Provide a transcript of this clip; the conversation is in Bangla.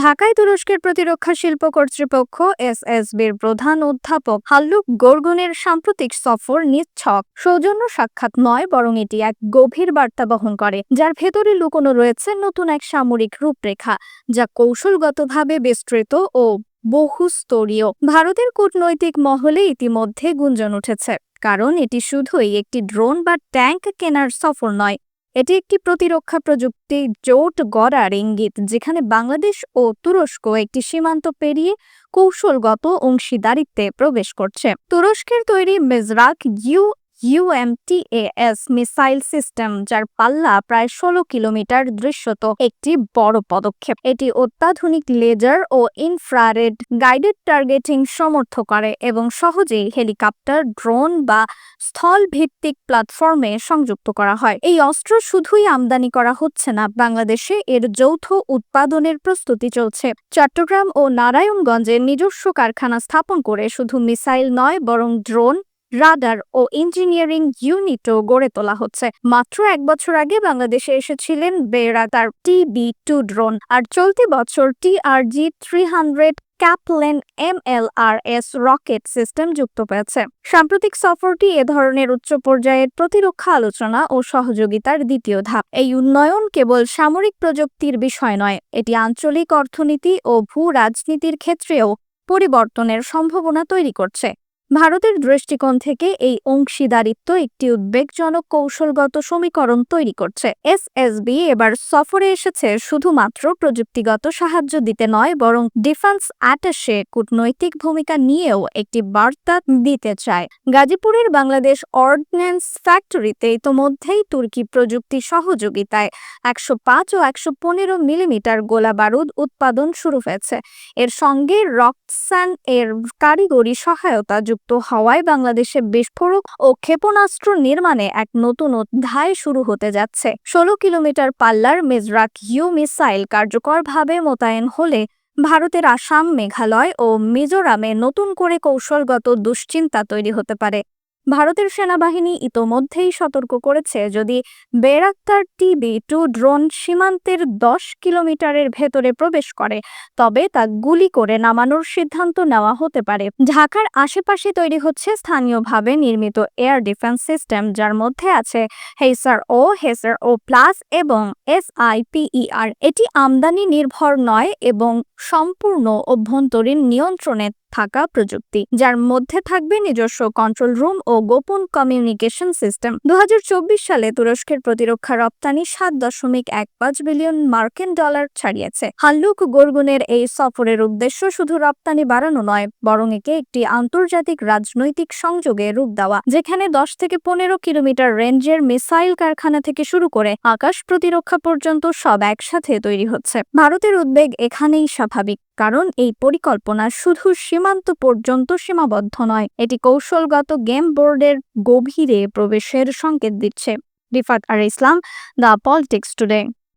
ঢাকায় তুরস্কের প্রতিরক্ষা শিল্প কর্তৃপক্ষ এসএসবির প্রধান অধ্যাপক হাল্লুক গোরগুনের সাম্প্রতিক সফর নিচ্ছক। সৌজন্য সাক্ষাৎ নয়, বরং এটি এক গভীর বার্তা বহন করে, যার ভেতরে লুকোনো রয়েছে নতুন এক সামরিক রূপরেখা, যা কৌশলগতভাবে বিস্তৃত ও বহুস্তরীয়। ভারতের কূটনৈতিক মহলে ইতিমধ্যে গুঞ্জন উঠেছে, কারণ এটি শুধুই একটি ড্রোন বা ট্যাঙ্ক কেনার সফর নয়। এটি একটি প্রতিরক্ষা প্রযুক্তি জোট গড়ার ইঙ্গিত, যেখানে বাংলাদেশ ও তুরস্ক একটি সীমান্ত পেরিয়ে কৌশলগত অংশীদারিত্বে প্রবেশ করছে। তুরস্কের তৈরি Mizrak U UMTAS missile system যার পাল্লা প্রায় ষোলো কিলোমিটার দৃশ্যত একটি বড় পদক্ষেপ। এটি অত্যাধুনিক লেজার ও ইনফ্রারেড গাইডেড টার্গেটিং সমর্থ করে এবং সহজেই হেলিকপ্টার, ড্রোন বা স্থল ভিত্তিক প্ল্যাটফর্মে সংযুক্ত করা হয়। এই অস্ত্র শুধুই আমদানি করা হচ্ছে না, বাংলাদেশে এর যৌথ উৎপাদনের প্রস্তুতি চলছে। চট্টগ্রাম ও নারায়ণগঞ্জে নিজস্ব কারখানা স্থাপন করে শুধু মিসাইল নয়, বরং ড্রোন রাডার ও ইঞ্জিনিয়ারিং ইউনিটও গড়ে তোলা হচ্ছে। মাত্র এক বছর আগে বাংলাদেশে এসেছিলেন বেরা তার টিবি টু ড্রোন আর চলতি বছর TRG three hundred Kaplan MLRS rocket system যুক্ত পেয়েছে। সাম্প্রতিক সফরটি এ ধরনের উচ্চ পর্যায়ের প্রতিরক্ষা আলোচনা ও সহযোগিতার দ্বিতীয় ধাপ। এই উন্নয়ন কেবল সামরিক প্রযুক্তির বিষয় নয়, এটি আঞ্চলিক অর্থনীতি ও ভূ রাজনীতির ক্ষেত্রেও পরিবর্তনের সম্ভাবনা তৈরি করছে। ভারতের দৃষ্টিকোণ থেকে এই অংশীদারিত্ব একটি উদ্বেগজনক কৌশলগত সমীকরণ তৈরি করছে। এসএসবি এবার সফরে এসেছে শুধুমাত্র প্রযুক্তিগত সাহায্য দিতে নয়, বরং ডিফেন্স অ্যাটাশে কূটনৈতিক ভূমিকা নিয়েও একটি বার্তা দিতে চায়। গাজীপুরের বাংলাদেশ অর্ডিন্যান্স ফ্যাক্টরিতে ইতোমধ্যেই তুর্কি প্রযুক্তি সহযোগিতায় একশো পাঁচ ও একশো পনেরো মিলিমিটার গোলা বারুদ উৎপাদন শুরু হয়েছে। এর সঙ্গে রক্সান এর কারিগরি সহায়তা যুক্ত হওয়ায় বাংলাদেশে বিস্ফোরক ও ক্ষেপণাস্ত্র নির্মাণে এক নতুন অধ্যায় শুরু হতে যাচ্ছে। ষোলো কিলোমিটার পাল্লার মেজরাক ইউ মিসাইল কার্যকরভাবে মোতায়েন হলে ভারতের আসাম, মেঘালয় ও মিজোরামে নতুন করে কৌশলগত দুশ্চিন্তা তৈরি হতে পারে। ভারতের সেনাবাহিনী ইতোমধ্যেই সতর্ক করেছে যদি বেরাক্তার টিবি টু ড্রোন সীমান্তের দশ কিলোমিটারের ভেতরে প্রবেশ করে, তবে তা গুলি করে নামানোর সিদ্ধান্ত নেওয়া হতে পারে। ঢাকার আশেপাশে তৈরি হচ্ছে স্থানীয়ভাবে নির্মিত এয়ার ডিফেন্স সিস্টেম, যার মধ্যে আছে হেসার ও হেসার ও প্লাস এবং এসআইপিইআর এটি আমদানি নির্ভর নয় এবং সম্পূর্ণ অভ্যন্তরীণ নিয়ন্ত্রণে থাকা প্রযুক্তি, যার মধ্যে থাকবে নিজস্ব কন্ট্রোল রুম ও গোপন কমিউনিকেশন সিস্টেম দু হাজার চব্বিশ সালে তুরস্কের প্রতিরক্ষা রপ্তানি সাত দশমিক এক পাঁচ বিলিয়ন মার্কিন ডলার ছাড়িয়েছে। হাল্লুক গোরগুনের এই সফরের উদ্দেশ্য শুধু রপ্তানি বাড়ানো নয়, বরং একে একটি আন্তর্জাতিক রাজনৈতিক সংযোগে রূপ দেওয়া, যেখানে দশ থেকে পনেরো কিলোমিটার রেঞ্জের মিসাইল কারখানা থেকে শুরু করে আকাশ প্রতিরক্ষা পর্যন্ত সব একসাথে তৈরি হচ্ছে। ভারতের উদ্বেগ এখানেই স্বাভাবিক। কারণ এই পরিকল্পনা শুধু সীমান্ত পর্যন্ত সীমাবদ্ধ নয়, এটি কৌশলগত গেম বোর্ডের গভীরে প্রবেশের সংকেত দিচ্ছে। রিফাত আর ইসলাম, দ্য পলিটিক্স টুডে।